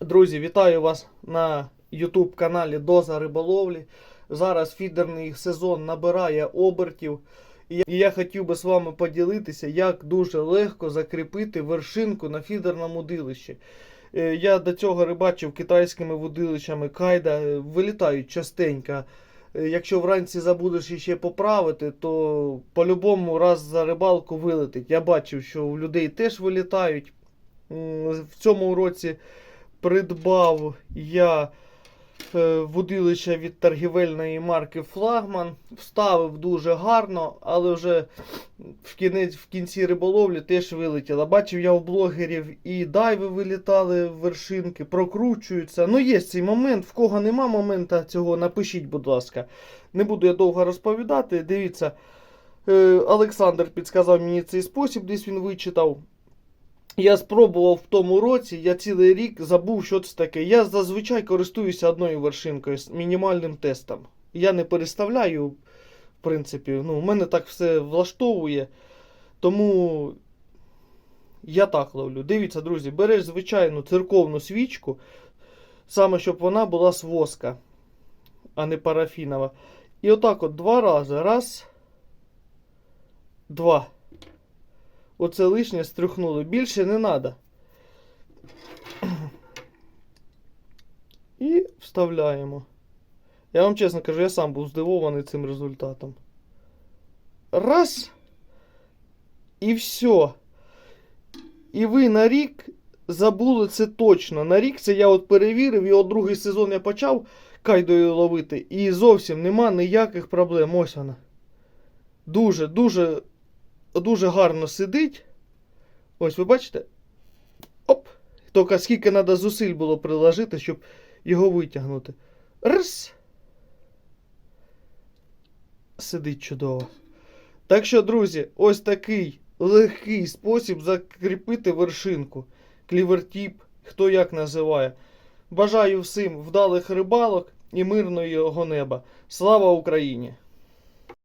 Друзі, вітаю вас на YouTube каналі Доза Риболовлі. Зараз фідерний сезон набирає обертів. І я- хотів би з вами поділитися, як дуже легко закріпити вершинку на фідерному удилищі. Е, Я до цього рибачив китайськими вудилищами кайда, е, вилітають частенько. Е, Якщо вранці забудеш іще поправити, то по-любому раз за рибалку вилетить. Я бачив, що у людей теж вилітають. В цьому році придбав я е, вудилище від торгівельної марки Флагман. Вставив дуже гарно, але вже в кінець, в кінці риболовлі теж вилетіло. Бачив я у блогерів і дайви вилітали в вершинки, прокручуються. Ну, є цей момент. В кого нема моменту цього, напишіть, будь ласка. Не буду я довго розповідати. Дивіться, е, Олександр підказав мені цей спосіб, десь він вичитав. Я спробував в тому році, я цілий рік забув, що це таке. Я зазвичай користуюся одною вершинкою з мінімальним тестом. Я не переставляю, в принципі, ну, у мене так все влаштовує. Тому я так ловлю. Дивіться, друзі, береш звичайну церковну свічку, саме щоб вона була з воска, а не парафінова. І отак от два рази. Раз, два. Оце лишнє стрюхнули. Більше не треба. І вставляємо. Я вам чесно кажу, я сам був здивований цим результатом. Раз. І все. І ви на рік забули це точно. На рік це я от перевірив, от другий сезон я почав кайдою ловити. І зовсім нема ніяких проблем. Ось вона. Дуже, дуже дуже гарно сидить. Ось ви бачите? Оп! Тільки скільки треба зусиль було приложити, щоб його витягнути. Раз. Сидить чудово. Так що, друзі, ось такий легкий спосіб закріпити вершинку. Клівертіп, хто як називає. Бажаю всім вдалих рибалок і мирного неба. Слава Україні!